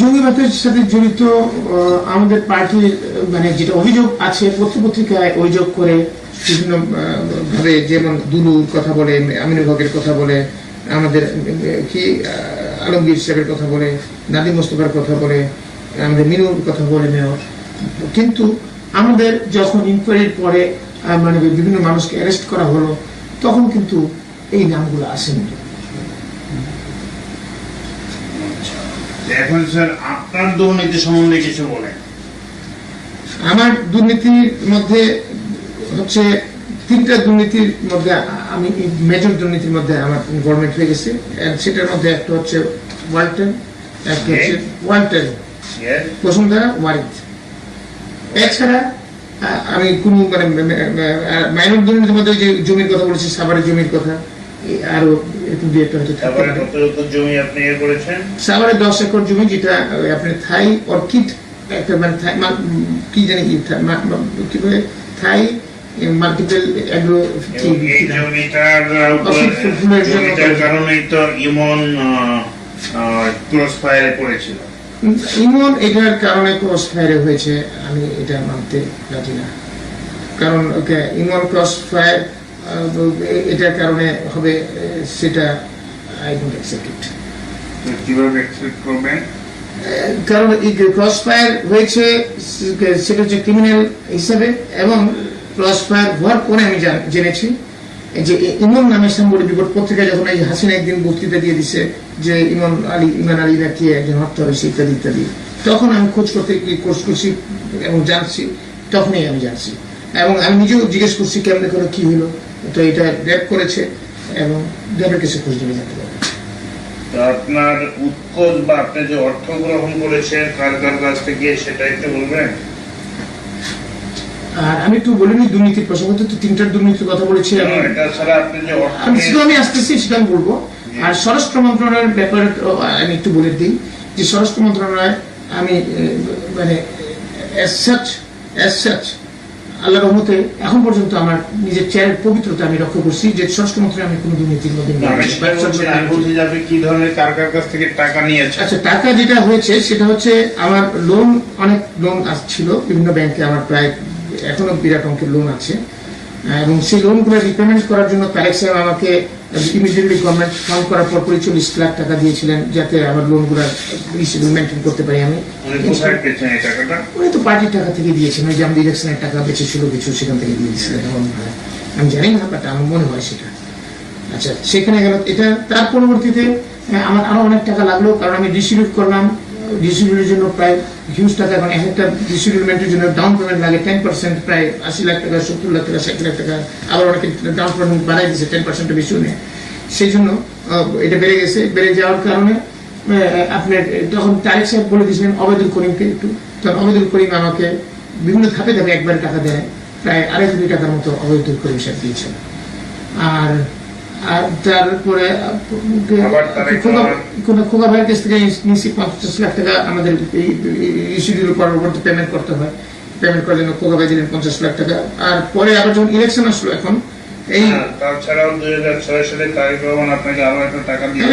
জঙ্গিবাদের সাথে জড়িত আমাদের মানে যেটা অভিযোগ আছে পত্র পত্রিকায় অভিযোগ করে বিভিন্ন ভাবে যেমন দুলুর কথা বলে, আমিনুল হকের কথা বলে, আমাদের, কি আলমগীর সাহেবের কথা বলে মোস্তফার কথা বলে, আমাদের মিনুর কথা বলে মেয়র। কিন্তু আমাদের যখন ইনকোয়ারির পরে মানে বিভিন্ন মানুষকে অ্যারেস্ট করা হলো, তখন কিন্তু এই নামগুলো আসেনি। এখন স্যার আপনার দুর্নীতি সম্বন্ধে কিছু বলেন। আমার দুর্নীতির মধ্যে হচ্ছে তিনটা দুর্নীতির মধ্যে আমি মেজর দুর্নীতির মধ্যে আমার গভর্নমেন্ট হয়ে গেছে। সেটার মধ্যে একটা হচ্ছে ওয়ালটন একটা হচ্ছে ওয়ালটন Yes? বসুন্ধরা ওয়ারিদ এছাড়া আমি কোন মানে মাইনর দুর্নীতির মধ্যে যে জমির কথা বলেছি সাভারের জমির কথা। আরও এরকম একটা হয়তো থাকতে তারপরে পারে। কত একর জমি আপনি ইয়ে করেছেন সাভারে দশ একর জমি যেটা আপনার থাই অর্কিড একটা মানে থাই মা- উম, কি জানি কি থা- মা- মা- কি বলে থাই মাল্টিপল এগ্রো জমিটার উপর- অসিত ফুলের জন্য জমিটার করেছে। কারণেই তো ইমন ক্রস ফায়ারে পড়েছিল ইমন এটার কারণে ক্রস ফায়ারে হয়েছে আমি এটা মানতে রাজি না কারণ ওকে ইমন ক্রস ফায়ার এটার কারণে হবে সেটা আই ডোন্ট অ্যাকসেপ্ট ইট কীভাবে করবেন? কারণ এই ক্রস ফায়ার হয়েছে সেটা হচ্ছে ক্রিমিনাল হিসাবে এবং ক্রস ফায়ার হওয়ার পরে আমি জান- জেনেছি যে ইমন নামে সাংবাদিক বিপদ পত্রিকায় যখন এই হাসিনা একদিন বক্তৃতা দিয়ে দিছে যে ইমন আলী ইমান আলী নাকি একজন হত্যা হয়েছে ইত্যাদি ইত্যাদি তখন আমি খোঁজ করতে গিয়ে কোর্স করছি এবং জানছি তখনই আমি জানছি। এবং আমি নিজেও জিজ্ঞেস করছি কেমনে করে কি হলো? তো এটা র্যাপ করেছে এবং র্যাপের কাছে খোঁজ নিয়ে জানতে পারব আপনার উৎকোচ বা আপনি যে অর্থ গ্রহণ করেছেন কার কার কাছ থেকে সেটা একটু বলবেন? আর আমি একটু বলিনি দুর্নীতির প্রসঙ্গে তো তিনটার দুর্নীতির কথা বলেছি আমি। এটা ছাড়া যে আমি শুধু আমি আসতেছি সেটা আমি বলব। আর স্বরাষ্ট্র মন্ত্রণালয়ের ব্যাপারে আমি একটু বলে দিই যে স্বরাষ্ট্র মন্ত্রণালয় আমি মানে as such as such আল্লাহ রহমতে এখন পর্যন্ত আমার নিজের চেয়ারের পবিত্রতা আমি রক্ষা করছি যে স্বরাষ্ট্রমন্ত্রী আমি কোনো দিনের মধ্যে কি ধরনের কার কার কাছ থেকে টাকা আচ্ছা টাকা যেটা হয়েছে সেটা হচ্ছে আমার লোন অনেক লোন আসছিল বিভিন্ন ব্যাংকে আমার প্রায় এখনও বিরাট অঙ্কের লোন আছে। এবং সেই লোনগুলো রিপেমেন্ট করার জন্য তারেক সাহেব আমাকে ইমিডিয়েটলি গভর্নমেন্ট ফান্ড করার পর চল্লিশ লাখ টাকা দিয়েছিলেন যাতে আমার লোনগুলো মেনটেন করতে পারি আমি। উনি তো পার্টির টাকা থেকে দিয়েছেন ওই যে আমাদের ইলেকশনের টাকা বেঁচে ছিল কিছু সেখান থেকে দিয়ে দিয়েছিলেন আমি জানি না বাট আমার মনে হয় সেটা। আচ্ছা সেখানে গেল এটা তার পরবর্তীতে আমার আরও অনেক টাকা লাগল কারণ আমি ডিস্ট্রিবিউট করলাম। ডিস্ট্রিবিউটের জন্য প্রায় হিউজ টাকা এক একটা ডিস্ট্রিবিউটমেন্টের জন্য ডাউন পেমেন্ট লাগে টেন পার্সেন্ট প্রায় আশি লাখ টাকা, সত্তর লাখ টাকা, ষাট লাখ টাকা। আবার অনেকে ডাউন পেমেন্ট বাড়াই দিচ্ছে টেন পার্সেন্ট বেশি নেয় সেই জন্য এটা বেড়ে গেছে। বেড়ে যাওয়ার কারণে আপনার, তখন তারেক সাহেব বলে দিয়েছিলেন অবেদুল করিমকে একটু। তখন অবেদুল করিম আমাকে বিভিন্ন ধাপে ধাপে একবার টাকা দেয়। প্রায় আড়াই কোটি টাকার মতো অবেদুল করিম সাহেব দিয়েছেন। আর আর তারপরে কোনো খোকা ভাইয়ের কাছ থেকে নিচ্ছি পঞ্চাশ লাখ টাকা আমাদের এই ইস্যুটির পরবর্তী পেমেন্ট করতে হয়। পেমেন্ট করার জন্য খোকা ভাই দিলেন পঞ্চাশ লাখ টাকা। আর পরে আবার যখন ইলেকশন আসলো এখন এই হ্যাঁ, তাছাড়াও দুই হাজার ছয় সালে তারেক রহমান আপনাকে আরও একটা টাকা দিয়ে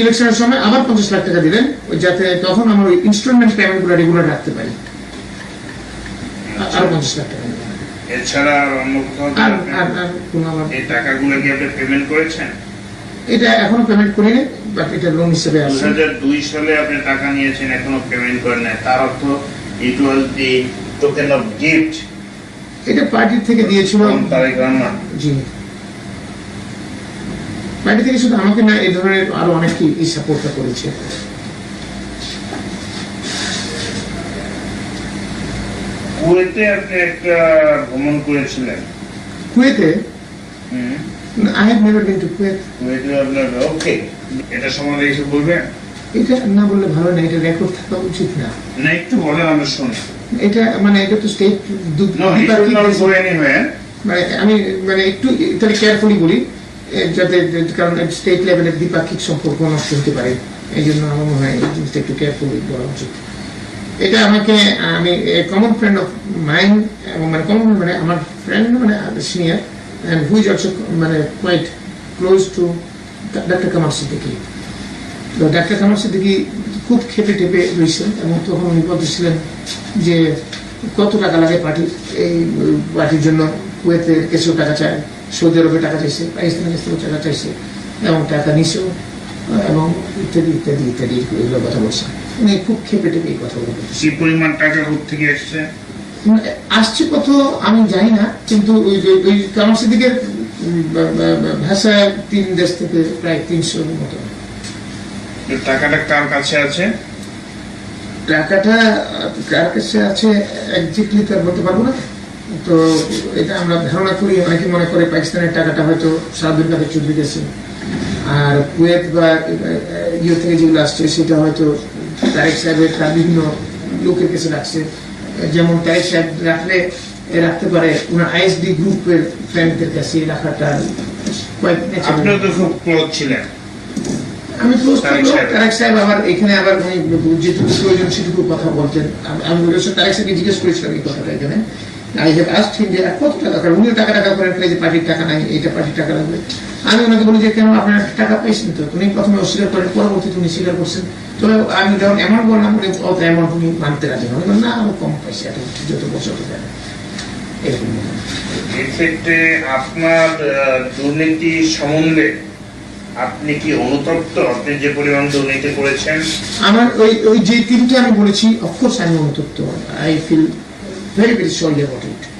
ইলেকশনের সময় আবার পঞ্চাশ লাখ টাকা দিলেন ওই যাতে তখন আমার ওই ইনস্টলমেন্ট পেমেন্টগুলো রেগুলার রাখতে পারি। আরও পঞ্চাশ লাখ টাকা। দিলেন। এছাড়া আর অন্য কোথাও কি আর আপনি আর আর কোনো আমার এই টাকাগুলো কি আপনি পেমেন্ট করেছেন? এটা এখনও পেমেন্ট করিনি বাট এটা লোন হিসেবে দু আসছে সালে আপনি টাকা নিয়েছেন এখনও পেমেন্ট করেন নাই। তার অর্থ it was the token of gift এটা পার্টির থেকে দিয়েছিল তারেক রহমান। জি। পার্টি থেকে শুধু আমাকে না এই ধরনের আরও অনেকেই এই সাপোর্টটা করেছে। কুয়েতে আপনি একটা ভ্রমণ করেছিলেন। কুয়েতে? I have never been to Kuwait কুয়েতে আপনার ওকে এটা সম্বন্ধে কিছু বলবেন? এটা না বললে ভালো না এটা রেকর্ড থাকা উচিত না। না একটু বলেন আমরা শুনি। এটা মানে এটা তো স্টেট anywhere. মানে আমি মানে একটু তাহলে কেয়ারফুলি বলি যাতে কারণ স্টেট লেভেলের দ্বিপাক্ষিক সম্পর্ক নষ্ট হতে পারে। এই জন্য আমার মনে হয় এই জিনিসটা একটু কেয়ারফুলি বলা উচিত। এটা আমাকে, আমি কমন ফ্রেন্ড অফ মাইন্ড এবং মানে কমন মানে আমার ফ্রেন্ড মানে সিনিয়র অ্যান্ড হুইজ অলসো মানে quite close to doctor Kamal Siddiqui তো ডাক্তার কামাল সিদ্দিকি খুব খেপে টেপে রয়েছেন, এবং তখন উনি বলতেছিলেন যে, কত টাকা লাগে পার্টি এই পার্টির জন্য? কুয়েতে কিছু টাকা চায়, সৌদি আরবে টাকা চাইছে পাকিস্তানের কাছ টাকা চাইছে, এবং টাকা নিছেও, এবং ইত্যাদি ইত্যাদি ইত্যাদি এগুলো কথা বলছেন উনি খুব খেপে টেপে এই কথাগুলো বলতেছেন কি পরিমাণ টাকা থেকে এসছে? মানে আসছে কত আমি জানি না কিন্তু ওই যে- ওই বা- বা- ভাষায় তিন দেশ থেকে প্রায় তিনশোর মতো। টাকাটা কার কাছে আছে? টাকাটা কার কাছে আছে একজাক্টলি তার বলতে পারব না। তো এটা আমরা ধারণা করি অনেকে মনে করে পাকিস্তানের টাকাটা হয়তো সাহাবুল কাদের চৌধুরী গেছে। আর কুয়েত বা ইয়ে থেকে যেগুলো আসছে সেটা হয়তো তারেক সাহেবের তার বিভিন্ন লোকের কাছে রাখছে। যেমন তারেক সাহেব রাখলে রাখতে পারে ওনার আইএসডি গ্রুপের ফ্রেন্ডদের কাছে রাখাটা আপনিও তো খুব ক্লোজ ছিলেন। আমি তারেক সাহেব। আবার এখানে আবার যেটুকু প্রয়োজন সেটুকু কথা বলতেন আমি- তারেক সাহেবকে জিজ্ঞেস করেছিলাম এই কথাটা এখানে। আই হ্যাভ আস্ট হিম যে কত টাকা কারণ উনিও টাকা টাকা করে ফেলে যে পার্টির টাকা নাই পার্টির টাকা লাগবে। আমি ওনাকে বলি যে কেন আপনার টাকা পাইছেন তো? উনি প্রথমে অস্বীকার করেন পরবর্তীতে উনি স্বীকার করছেন। তো আমি যখন বললাম উনি অত অ্যামাউন্ট উনি মানতে রাজি হন। না আমি কম পাইছি এত যত বছর তো এক্ষেত্রে আপনার দুর্নীতি সম্বন্ধে আপনি কি অনুতপ্ত? আপনি যে পরিমাণ দুর্নীতি করেছেন? আমার ওই ওই যে তিনটে আমি বলেছি অফকোর্স আমি অনুতপ্ত। I feel Very, very surely about it.